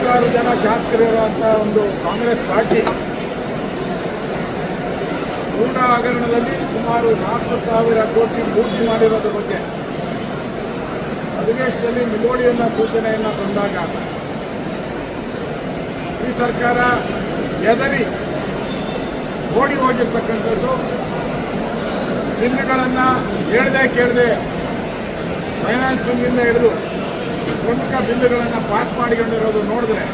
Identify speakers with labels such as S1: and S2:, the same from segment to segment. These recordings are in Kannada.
S1: ಐವತ್ತಾರು ಜನ ಶಾಸಕರಿರುವಂಥ ಒಂದು ಕಾಂಗ್ರೆಸ್ ಪಾರ್ಟಿ ಪೂರ್ಣ ಹಗರಣದಲ್ಲಿ ಸುಮಾರು ನಾಲ್ಕು ಸಾವಿರ ಕೋಟಿ ಪೂರ್ತಿ ಮಾಡಿರೋದ್ರ ಬಗ್ಗೆ ಅಧಿವೇಶನದಲ್ಲಿ ನಿಲೋಡಿಯನ್ನ ಸೂಚನೆಯನ್ನು ತಂದಾಗ ಈ ಸರ್ಕಾರ ಎದರಿ ಓಡಿ ಹೋಗಿರ್ತಕ್ಕಂಥದ್ದು. ಬಿಲ್ಗಳನ್ನು ಹೇಳದೆ ಕೇಳದೆ ಫೈನಾನ್ಸ್ ಬಿಲ್ಲಿಂದ ಹಿಡಿದು ಪ್ರಮುಖ ಬಿಲ್ಲುಗಳನ್ನು ಪಾಸ್ ಮಾಡಿಕೊಂಡಿರೋದು ನೋಡಿದ್ರೆ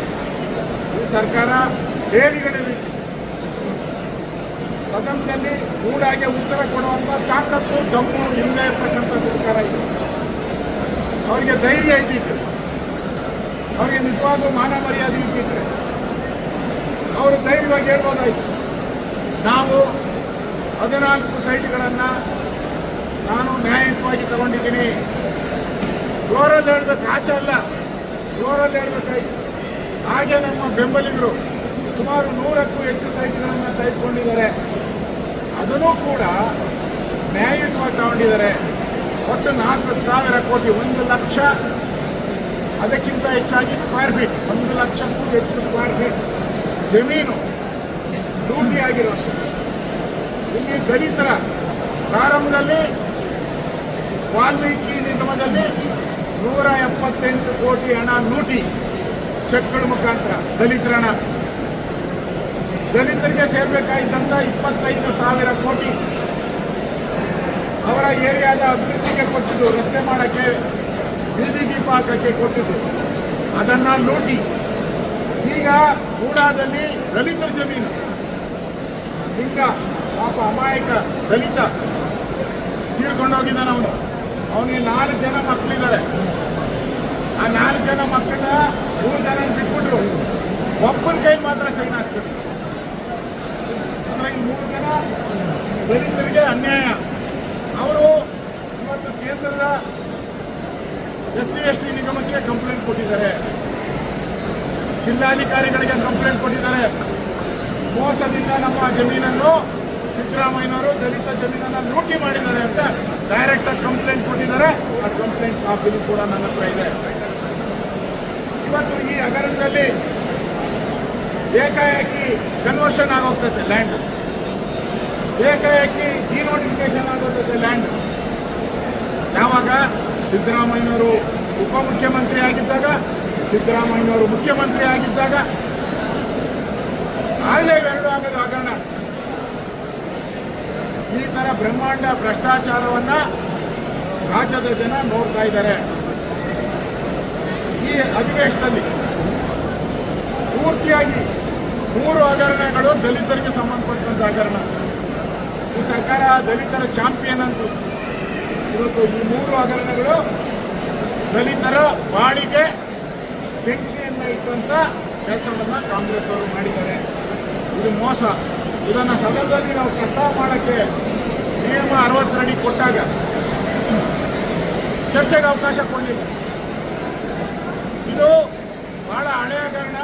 S1: ಈ ಸರ್ಕಾರ ಹೇಳಿಗಳ ರೀತಿ ಸದನದಲ್ಲಿ ಕೂಡಾಗೆ ಉತ್ತರ ಕೊಡುವಂಥ ತಾಕತ್ತು ದಮ್ಮು ಇಲ್ಲ ಇರ್ತಕ್ಕಂಥ ಸರ್ಕಾರ ಇದೆ. ಅವರಿಗೆ ಧೈರ್ಯ ಇದ್ದಿತ್ತು ಅವರಿಗೆ ನಿಜವಾಗೂ ಮಾನ ಮರ್ಯಾದೆ ಇದ್ದಿದ್ರೆ ಅವರು ಧೈರ್ಯವಾಗಿ ಹೇಳ್ಬೋದಾಯ್ತು. ನಾವು ಹದಿನಾಲ್ಕು ಸೈಟ್ಗಳನ್ನು ನಾನು ನ್ಯಾಯಯುತವಾಗಿ ತಗೊಂಡಿದ್ದೀನಿ. ಫ್ಲೋರಲ್ಲಿ ಹೇಳ್ಬೇಕು ಆಚೆ ಅಲ್ಲ. ಫ್ಲೋರಲ್ಲಿ ಹೇಳ್ಬೇಕಾಯ್ತು ಹಾಗೆ ನಮ್ಮ ಬೆಂಬಲಿಗರು ಸುಮಾರು ನೂರಕ್ಕೂ ಹೆಚ್ಚು ಸೈಟ್ಗಳನ್ನು ತೆಗೆದುಕೊಂಡಿದ್ದಾರೆ. ಅದನ್ನು ಕೂಡ ನ್ಯಾಯಯುತವಾಗಿ ತಗೊಂಡಿದ್ದಾರೆ. ಒಟ್ಟು ನಾಲ್ಕು ಸಾವಿರ ಕೋಟಿ, ಒಂದು ಲಕ್ಷ. ಅದಕ್ಕಿಂತ ಹೆಚ್ಚಾಗಿ ಸ್ಕ್ವೇರ್ ಫೀಟ್ ಒಂದು ಲಕ್ಷಕ್ಕೂ ಹೆಚ್ಚು ಸ್ಕ್ವೇರ್ ಫೀಟ್ ಜಮೀನು ಲೂಟಿ ಆಗಿರುವಂಥದ್ದು. ಇಲ್ಲಿ ದಲಿತರ ಪ್ರಾರಂಭದಲ್ಲಿ ವಾಲ್ಮೀಕಿ ನಿಗಮದಲ್ಲಿ ನೂರ ಎಪ್ಪತ್ತೆಂಟು ಕೋಟಿ ಹಣ ಲೂಟಿ ಚೆಕ್ಗಳ ಮುಖಾಂತರ ದಲಿತರ ಹಣ ದಲಿತರಿಗೆ ಸೇರ್ಬೇಕಾಗಿದ್ದಂತ ಇಪ್ಪತ್ತೈದು ಸಾವಿರ ಕೋಟಿ ಅವರ ಏರಿಯಾದ ಅಭಿವೃದ್ಧಿಗೆ ಕೊಟ್ಟಿದ್ದು, ರಸ್ತೆ ಮಾಡೋಕ್ಕೆ ಬೀದಿ ದೀಪ ಹಾಕಕ್ಕೆ ಕೊಟ್ಟಿದ್ದು. ಅದನ್ನ ಲೂಟಿ. ಈಗ ಕೂಡಾದಲ್ಲಿ ದಲಿತರ ಜಮೀನು. ಲಿಂಗ, ಪಾಪ ಅಮಾಯಕ ದಲಿತ ತೀರ್ಕೊಂಡೋಗಿದ್ದಾನೆ ಅವನು. ಅವನಿಗೆ ನಾಲ್ಕು ಜನ ಮಕ್ಕಳಿದ್ದಾರೆ ಆ ನಾಲ್ಕು ಜನ ಮಕ್ಕಳನ್ನ ಮೂರು ಜನ ಬಿಟ್ಬಿಟ್ರು. ಒಬ್ಬನ ಕೈ ಮಾತ್ರ ಸೈನ್ ಹಾಸ್ಬಿಟ್ರು ಅಂದ್ರೆ ಈ ಮೂರು ಜನ ದಲಿತರಿಗೆ ಅನ್ಯಾಯ. ಅವರು ಇವತ್ತು ಕೇಂದ್ರದ ಎಸ್ ಸಿ ಎಸ್ ಟಿ ನಿಗಮಕ್ಕೆ ಕಂಪ್ಲೇಂಟ್ ಕೊಟ್ಟಿದ್ದಾರೆ. ಜಿಲ್ಲಾಧಿಕಾರಿಗಳಿಗೆ ಕಂಪ್ಲೇಂಟ್ ಕೊಟ್ಟಿದ್ದಾರೆ. ಮೋಸದಿಂದ ನಮ್ಮ ಜಮೀನನ್ನು ಸಿದ್ದರಾಮಯ್ಯನವರು ದಲಿತ ಜಮೀನನ್ನು ಲೂಟಿ ಮಾಡಿದ್ದಾರೆ ಅಂತ ಡೈರೆಕ್ಟ್ ಆಗಿ ಕಂಪ್ಲೇಂಟ್ ಕೊಟ್ಟಿದ್ದಾರೆ. ಆ ಕಂಪ್ಲೇಂಟ್ ಕಾಪಿನೂ ಕೂಡ ನನ್ನ ಹತ್ರ ಇದೆ. ಇವತ್ತು ಈ ಹಗರಣದಲ್ಲಿ ಏಕಾಏಕಿ ಕನ್ವರ್ಷನ್ ಆಗೋಗ್ತದೆ ಲ್ಯಾಂಡ್ ಏಕಾಏಕಿ ಡಿನೋಟಿಫಿಕೇಶನ್ ಆಗೋಗ್ತದೆ ಲ್ಯಾಂಡ್ ಯಾವಾಗ? ಸಿದ್ದರಾಮಯ್ಯನವರು ಉಪಮುಖ್ಯಮಂತ್ರಿ ಆಗಿದ್ದಾಗ, ಸಿದ್ದರಾಮಯ್ಯನವರು ಮುಖ್ಯಮಂತ್ರಿ ಆಗಿದ್ದಾಗ ಆಗಲೇ ಇವೆರಡು ಆಗೋದು ಹಗರಣ ಈ ತರ ಬ್ರಹ್ಮಾಂಡ ಭ್ರಷ್ಟಾಚಾರವನ್ನ ರಾಜ್ಯದ ಜನ ನೋಡ್ತಾ ಇದ್ದಾರೆ. ಈ ಅಧಿವೇಶನದಲ್ಲಿ ಪೂರ್ತಿಯಾಗಿ ಮೂರು ಹಗರಣಗಳು ದಲಿತರಿಗೆ ಸಂಬಂಧಪಟ್ಟಂತ ಹಗರಣ. ಈ ಸರ್ಕಾರ ದಲಿತರ ಚಾಂಪಿಯನ್ ಅಂತ ಇವತ್ತು ಈ ಮೂರು ಹಗರಣಗಳು ದಲಿತರ ಬಾಡಿಗೆ ಬೆಂಕಿಯನ್ನು ಇಟ್ಟಂತ ಕೆಲಸವನ್ನ ಕಾಂಗ್ರೆಸ್ ಅವರು ಮಾಡಿದ್ದಾರೆ. ಇದು ಮೋಸ. ಇದನ್ನು ಸದನದಲ್ಲಿ ನಾವು ಪ್ರಸ್ತಾಪ ಮಾಡೋಕ್ಕೆ ನಿಯಮ ಅರವತ್ತರಡಿ ಕೊಟ್ಟಾಗ ಚರ್ಚೆಗೆ ಅವಕಾಶ ಕೊಡಲಿಲ್ಲ. ಇದು ಬಹಳ ಹಳೆಯ ಹಗರಣ.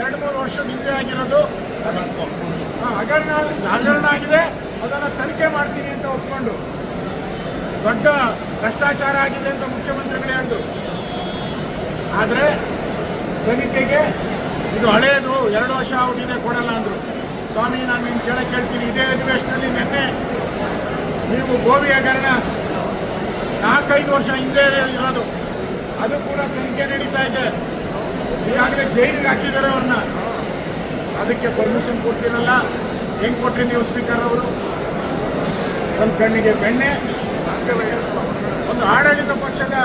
S1: ಎರಡು ಮೂರು ವರ್ಷದ ಹಿಂದೆ ಆಗಿರೋದು. ಆ ಹಗರಣ ಹಗರಣ ಆಗಿದೆ. ಅದನ್ನು ತನಿಖೆ ಮಾಡ್ತೀನಿ ಅಂತ ಒಪ್ಕೊಂಡು ದೊಡ್ಡ ಭ್ರಷ್ಟಾಚಾರ ಆಗಿದೆ ಅಂತ ಮುಖ್ಯಮಂತ್ರಿಗಳು ಹೇಳಿದ್ರು. ಆದರೆ ತನಿಖೆಗೆ ಇದು ಹಳೆಯದು ಎರಡು ವರ್ಷ ಆಗಿದೆ ಕೊಡಲ್ಲ ಅಂದರು. ಸ್ವಾಮಿ, ನಾನು ನಿಮ್ಗೆ ಕೇಳಕ್ಕೆ ಕೇಳ್ತೀನಿ. ಇದೇ ಅಧಿವೇಶನದಲ್ಲಿ ನಿನ್ನೆ ನೀವು ಗೋವಿ ಹಗರಣ ನಾಲ್ಕೈದು ವರ್ಷ ಹಿಂದೆ ಇರೋದು. ಅದು ಕೂಡ ತನಿಖೆ ನಡೀತಾ ಇದೆ. ಈಗಾಗಲೇ ಜೈಲಿಗೆ ಹಾಕಿದ್ದಾರೆ ಅವ್ರನ್ನ. ಅದಕ್ಕೆ ಪರ್ಮಿಷನ್ ಕೊಡ್ತೀರಲ್ಲ ಹೆಂಗ್ ಕೊಟ್ರಿ ನೀವು ಸ್ಪೀಕರ್ ಅವರು? ನನ್ನ ಕಣ್ಣಿಗೆ ಬೆಣ್ಣೆ, ಒಂದು ಆಡಳಿತ ಪಕ್ಷದ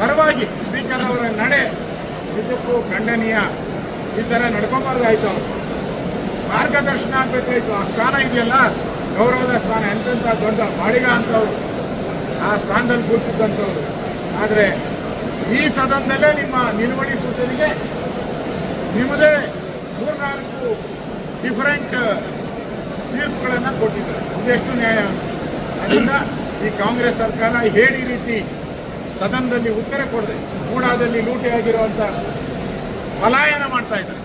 S1: ಪರವಾಗಿ ಸ್ಪೀಕರ್ ಅವರ ನಡೆ ನಿಜಕ್ಕೂ ಖಂಡನೀಯ. ಈ ಥರ ನಡ್ಕೊಂಬಾರ್ದಾಯ್ತು. ಮಾರ್ಗದರ್ಶನ ಆಗಬೇಕಾಯ್ತು. ಆ ಸ್ಥಾನ ಇದೆಯಲ್ಲ? ಗೌರವದ ಸ್ಥಾನ ಎಂತೆಂಥ ದೊಡ್ಡ ಬಾಳಿಗ ಅಂತವರು. ಆ ಸ್ಥಾನದಲ್ಲಿ ಕೂತಿದ್ದಂಥವ್ರು. ಆದರೆ ಈ ಸದನದಲ್ಲೇ ನಿಮ್ಮ ನಿಲುವಳಿ ಸೂಚನೆಗೆ ನಿಮ್ಮದೇ ಮೂರ್ನಾಲ್ಕು ಡಿಫರೆಂಟ್ ತೀರ್ಪುಗಳನ್ನು ಕೊಟ್ಟಿದ್ದಾರೆ. ಇದೆಷ್ಟು ನ್ಯಾಯ? ಅದರಿಂದ ಈ ಕಾಂಗ್ರೆಸ್ ಸರ್ಕಾರ ಹೇಳಿ ರೀತಿ ಸದನದಲ್ಲಿ ಉತ್ತರ ಕೊಡದೆ ಮೂಡಾದಲ್ಲಿ ಲೂಟಿ ಆಗಿರುವಂಥ ಪಲಾಯನ ಮಾಡ್ತಾ ಇದ್ದಾರೆ.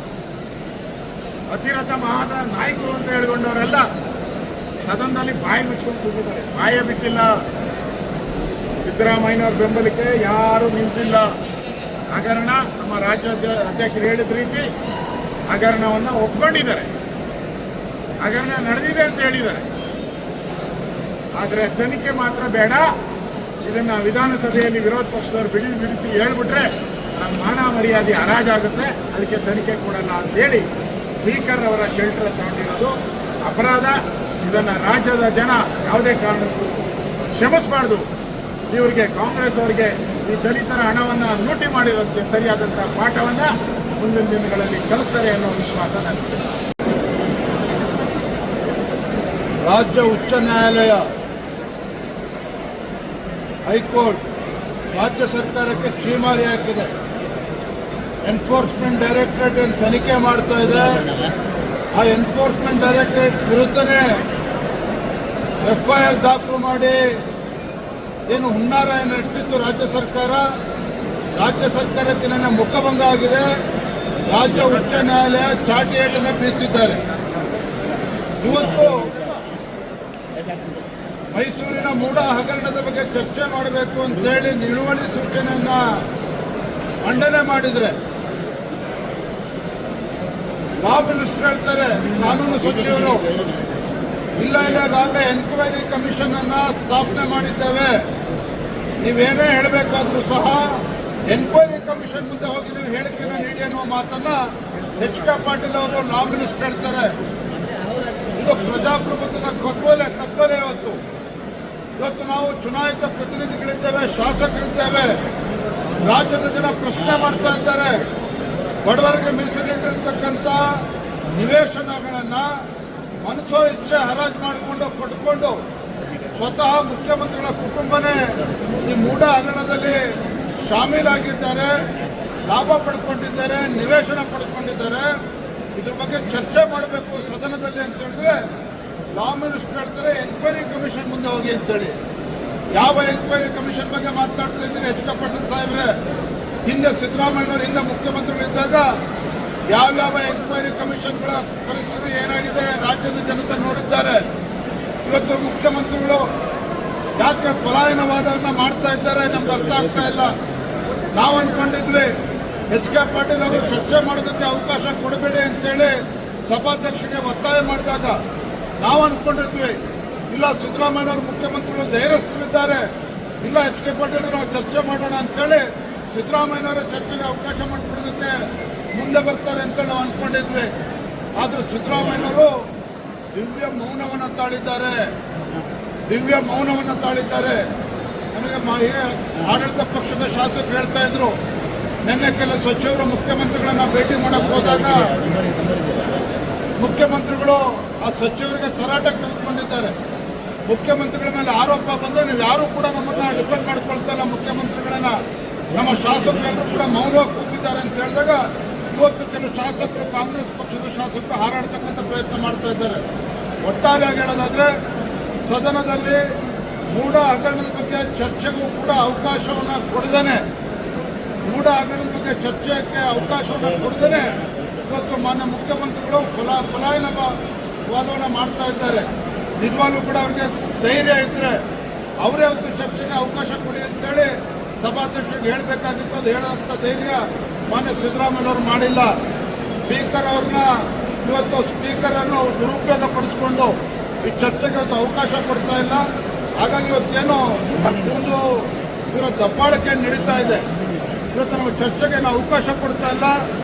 S1: ಅತಿರಥ ಮಹಾದ ನಾಯಕರು ಅಂತ ಹೇಳ್ಕೊಂಡವರೆಲ್ಲ ಸದನದಲ್ಲಿ ಬಾಯಿ ಮುಚ್ಕೊಂಡು ಕೂತಿದ್ದಾರೆ. ಬಾಯ ಬಿಟ್ಟಿಲ್ಲ. ಸಿದ್ದರಾಮಯ್ಯನವ್ರ ಬೆಂಬಲಕ್ಕೆ ಯಾರು ನಿಂತಿಲ್ಲ. ಹಗರಣ ನಮ್ಮ ರಾಜ್ಯ ಅಧ್ಯಕ್ಷರು ಹೇಳಿದ ರೀತಿ ಹಗರಣವನ್ನು ಒಪ್ಕೊಂಡಿದ್ದಾರೆ. ಹಗರಣ ನಡೆದಿದೆ ಅಂತ ಹೇಳಿದ್ದಾರೆ. ಆದರೆ ತನಿಖೆ ಮಾತ್ರ ಬೇಡ. ಇದನ್ನ ವಿಧಾನಸಭೆಯಲ್ಲಿ ವಿರೋಧ ಪಕ್ಷದವರು ಬಿಡಿ ಬಿಡಿಸಿ ಹೇಳ್ಬಿಟ್ರೆ ನಮ್ಮ ಮಾನ ಮರ್ಯಾದೆ ಹರಾಜಾಗುತ್ತೆ. ಅದಕ್ಕೆ ತನಿಖೆ ಕೊಡಲ್ಲ ಅಂತೇಳಿ ಸ್ಪೀಕರ್ ಅವರ ಶೆಲ್ಟರ್ ತಗೊಂಡಿರೋದು ಅಪರಾಧ. ಇದನ್ನ ರಾಜ್ಯದ ಜನ ಯಾವುದೇ ಕಾರಣಕ್ಕೂ ಕ್ಷಮಿಸಬಾರ್ದು. ಇವರಿಗೆ ಕಾಂಗ್ರೆಸ್ ಅವರಿಗೆ ಈ ದಲಿತರ ಹಣವನ್ನು ಲೂಟಿ ಮಾಡಿರೋದಕ್ಕೆ ಸರಿಯಾದಂಥ ಪಾಠವನ್ನು ಮುಂದಿನ ದಿನಗಳಲ್ಲಿ ಕಲಿಸ್ತಾರೆ ಅನ್ನೋ ವಿಶ್ವಾಸ ನನಗಿದೆ.
S2: ರಾಜ್ಯ ಉಚ್ಚ ನ್ಯಾಯಾಲಯ, ಹೈಕೋರ್ಟ್ ರಾಜ್ಯ ಸರ್ಕಾರಕ್ಕೆ ಛೀಮಾರಿ ಹಾಕಿದೆ. ಎನ್ಫೋರ್ಸ್ಮೆಂಟ್ ಡೈರೆಕ್ಟರೇಟ್ ತನಿಖೆ ಮಾಡ್ತಾ ಇದೆ? ಆ ಎನ್ಫೋರ್ಸ್ಮೆಂಟ್ ಡೈರೆಕ್ಟರೇಟ್ ವಿರುದ್ಧನೇ ಎಫ್ಐಆರ್ ದಾಖಲು ಮಾಡಿ ಏನು ಹುನ್ನಾರ ನಡೆಸಿತ್ತು ರಾಜ್ಯ ಸರ್ಕಾರ. ರಾಜ್ಯ ಸರ್ಕಾರಕ್ಕೆ ನನ್ನ ಮುಖಭಂಗ ಆಗಿದೆ. ರಾಜ್ಯ ಉಚ್ಚ ನ್ಯಾಯಾಲಯ ಚಾಟಿ ಏಟನ್ನು ಬೀಸಿದ್ದಾರೆ. ಇವತ್ತು ಮೈಸೂರಿನ ಮೂಡ ಹಗರಣದ ಬಗ್ಗೆ ಚರ್ಚೆ ಮಾಡಬೇಕು ಅಂತೇಳಿ ನಿಲುವಳಿ ಸೂಚನೆಯನ್ನ ಮಂಡನೆ ಮಾಡಿದ್ರೆ ಲಾ ಮಿನಿಸ್ಟರ್ ಹೇಳ್ತಾರೆ, ಕಾನೂನು ಸಚಿವರು. ಇಲ್ಲ ಇಲ್ಲ ಅದಾಗಲೇ ಎನ್ಕ್ವೈರಿ ಕಮಿಷನ್ ಅನ್ನ ಸ್ಥಾಪನೆ ಮಾಡಿದ್ದೇವೆ. ನೀವೇನೇ ಹೇಳಬೇಕಾದ್ರೂ ಸಹ ಎನ್ಕ್ವೈರಿ ಕಮಿಷನ್ ಮುಂದೆ ಹೋಗಿ ನೀವು ಹೇಳ್ತೀರಾ ನೀಡಿ ಅನ್ನುವ ಮಾತನ್ನ ಎಚ್ ಕೆ ಪಾಟೀಲ್ ಅವರು ಲಾ ಮಿನಿಸ್ಟರ್ ಹೇಳ್ತಾರೆ. ಇದು ಪ್ರಜಾಪ್ರಭುತ್ವದ ಕಗ್ಗೊಲೆ ಕಗ್ಗೊಲೆ ಇವತ್ತು. ಇವತ್ತು ನಾವು ಚುನಾಯಿತ ಪ್ರತಿನಿಧಿಗಳಿದ್ದೇವೆ, ಶಾಸಕರಿದ್ದೇವೆ. ರಾಜ್ಯದ ಜನ ಪ್ರಶ್ನೆ ಮಾಡ್ತಾ ಇದ್ದಾರೆ. ಬಡವರಿಗೆ ಮೀಸಲಿಟ್ಟಿರ್ತಕ್ಕಂಥ ನಿವೇಶನಗಳನ್ನು ಮನಸೋ ಇಚ್ಛೆ ಹರಾಜು ಮಾಡಿಕೊಂಡು ಪಡ್ಕೊಂಡು ಸ್ವತಃ ಮುಖ್ಯಮಂತ್ರಿಗಳ ಕುಟುಂಬನೇ ಈ ಮೂಢ ಹಗರಣದಲ್ಲಿ ಶಾಮೀಲಾಗಿದ್ದಾರೆ, ಲಾಭ ಪಡ್ಕೊಂಡಿದ್ದಾರೆ, ನಿವೇಶನ ಪಡ್ಕೊಂಡಿದ್ದಾರೆ. ಇದ್ರ ಬಗ್ಗೆ ಚರ್ಚೆ ಮಾಡಬೇಕು ಸದನದಲ್ಲಿ ಅಂತ ಹೇಳಿದ್ರೆ ಲಾ ಮಿನಿಸ್ಟರ್ ಹೇಳ್ತಾರೆ ಎನ್ಕ್ವೈರಿ ಕಮಿಷನ್ ಮುಂದೆ ಹೋಗಿ ಅಂತೇಳಿ. ಯಾವ ಎನ್ಕ್ವೈರಿ ಕಮಿಷನ್ ಬಗ್ಗೆ ಮಾತನಾಡ್ತಾ ಇದ್ದೀರಿ, ಎಚ್ ಕೆ ಪಟೇಲ್ ಸಾಹೇಬ್ರೆ? ಹಿಂದೆ ಸಿದ್ದರಾಮಯ್ಯನವರು ಹಿಂದೆ ಮುಖ್ಯಮಂತ್ರಿಗಳಿದ್ದಾಗ ಯಾವ್ಯಾವ ಎನ್ಕ್ವೈರಿ ಕಮಿಷನ್ಗಳ ಪರಿಸ್ಥಿತಿ ಏನಾಗಿದೆ, ರಾಜ್ಯದ ಜನತೆ ನೋಡಿದ್ದಾರೆ. ಇವತ್ತು ಮುಖ್ಯಮಂತ್ರಿಗಳು ಯಾಕೆ ಪಲಾಯನವಾದವನ್ನ ಮಾಡ್ತಾ ಇದ್ದಾರೆ ನಮ್ಗೆ ಅರ್ಥ ಆಗ್ತಾ ಇಲ್ಲ. ನಾವು ಅನ್ಕೊಂಡಿದ್ವಿ, ಎಚ್ ಕೆ ಪಾಟೀಲ್ ಅವರು ಚರ್ಚೆ ಮಾಡೋದಕ್ಕೆ ಅವಕಾಶ ಕೊಡಬೇಡಿ ಅಂತೇಳಿ ಸಭಾಧ್ಯಕ್ಷರಿಗೆ ಒತ್ತಾಯ ಮಾಡಿದಾಗ ನಾವು ಅನ್ಕೊಂಡಿದ್ವಿ, ಇಲ್ಲ ಸಿದ್ದರಾಮಯ್ಯನವರು ಮುಖ್ಯಮಂತ್ರಿಗಳು ಧೈರ್ಯಸ್ಥರಿದ್ದಾರೆ, ಇಲ್ಲ ಎಚ್ ಕೆ ಪಾಟೀಲ್ ನಾವು ಚರ್ಚೆ ಮಾಡೋಣ ಅಂತೇಳಿ ಸಿದ್ದರಾಮಯ್ಯನವರ ಚರ್ಚೆಗೆ ಅವಕಾಶ ಮಾಡಿಕೊಡೋದಕ್ಕೆ ಮುಂದೆ ಬರ್ತಾರೆ ಅಂತ ನಾವು ಅನ್ಕೊಂಡಿದ್ವಿ. ಆದ್ರೆ ಸಿದ್ದರಾಮಯ್ಯನವರು ದಿವ್ಯ ಮೌನವನ್ನು ತಾಳಿದ್ದಾರೆ. ದಿವ್ಯ ಮೌನವನ್ನು ತಾಳಿದ್ದಾರೆ. ಹಿರಿಯ ಆಡಳಿತ ಪಕ್ಷದ ಶಾಸಕರು ಹೇಳ್ತಾ ಇದ್ರು, ನಿನ್ನೆ ಕೆಲ ಸಚಿವರು ಮುಖ್ಯಮಂತ್ರಿಗಳನ್ನ ಭೇಟಿ ಮಾಡಕ್ ಹೋದಾಗ ಮುಖ್ಯಮಂತ್ರಿಗಳು ಆ ಸಚಿವರಿಗೆ ತರಾಟೆ ತೆಗೆದುಕೊಂಡಿದ್ದಾರೆ. ಮುಖ್ಯಮಂತ್ರಿಗಳ ಮೇಲೆ ಆರೋಪ ಬಂದ್ರೆ ನೀವು ಯಾರು ಕೂಡ ನಮ್ಮನ್ನ ಡಿಫೆಂಡ್ ಮಾಡ್ಕೊಳ್ತಾ ಇಲ್ಲ ಮುಖ್ಯಮಂತ್ರಿಗಳನ್ನ. ನಮ್ಮ ಶಾಸಕರೆಲ್ಲರೂ ಕೂಡ ಮೌನವಾಗಿ ಕೂತಿದ್ದಾರೆ ಅಂತ ಹೇಳಿದಾಗ ಇವತ್ತು ಕೆಲವು ಶಾಸಕರು ಕಾಂಗ್ರೆಸ್ ಪಕ್ಷದ ಶಾಸಕರು ಹಾರಾಡ್ತಕ್ಕಂಥ ಪ್ರಯತ್ನ ಮಾಡ್ತಾ ಇದ್ದಾರೆ. ಒಟ್ಟಾರೆಯಾಗಿ ಹೇಳೋದಾದ್ರೆ ಸದನದಲ್ಲಿ ಮೂಢ ಹಗರಣದ ಬಗ್ಗೆ ಚರ್ಚೆಗೂ ಕೂಡ ಅವಕಾಶವನ್ನು ಕೊಡದೇನೆ. ಮೂಢ ಹಗರಣದ ಬಗ್ಗೆ ಚರ್ಚೆಗೆ ಅವಕಾಶವನ್ನು ಕೊಡದೇನೆ. ಇವತ್ತು ಮಾನ್ಯ ಮುಖ್ಯಮಂತ್ರಿಗಳು ಫಲ ಫಲಾಯನ ವಾದವನ್ನು ಮಾಡ್ತಾ ಇದ್ದಾರೆ. ನಿಜವಾಗ್ಲೂ ಕೂಡ ಅವ್ರಿಗೆ ಧೈರ್ಯ ಇದ್ದರೆ ಅವರೇ ಒಂದು ಚರ್ಚೆಗೆ ಅವಕಾಶ ಕೊಡಿ ಅಂತೇಳಿ ಸಭಾಧ್ಯಕ್ಷರಿಗೆ ಹೇಳಬೇಕಾಗಿತ್ತು, ಅದು ಹೇಳೋಂಥ ಧೈರ್ಯ ಮಾನ್ಯ ಸಿದ್ದರಾಮಯ್ಯನವರು ಮಾಡಿಲ್ಲ. ಸ್ಪೀಕರ್ ಅವ್ರನ್ನ ಇವತ್ತು ಸ್ಪೀಕರ್ ಅನ್ನು ದುರುಪಯೋಗ ಪಡಿಸ್ಕೊಂಡು ಈ ಚರ್ಚೆಗೆ ಇವತ್ತು ಅವಕಾಶ ಕೊಡ್ತಾ ಇಲ್ಲ. ಹಾಗಾಗಿ ಇವತ್ತೇನೋ ಒಂದು ಇವರ ದಬ್ಬಾಳಿಕೆ ನಡೀತಾ ಇದೆ. ಇವತ್ತು ನಾವು ಚರ್ಚೆಗೆ ನಾವು ಅವಕಾಶ ಕೊಡ್ತಾ ಇಲ್ಲ.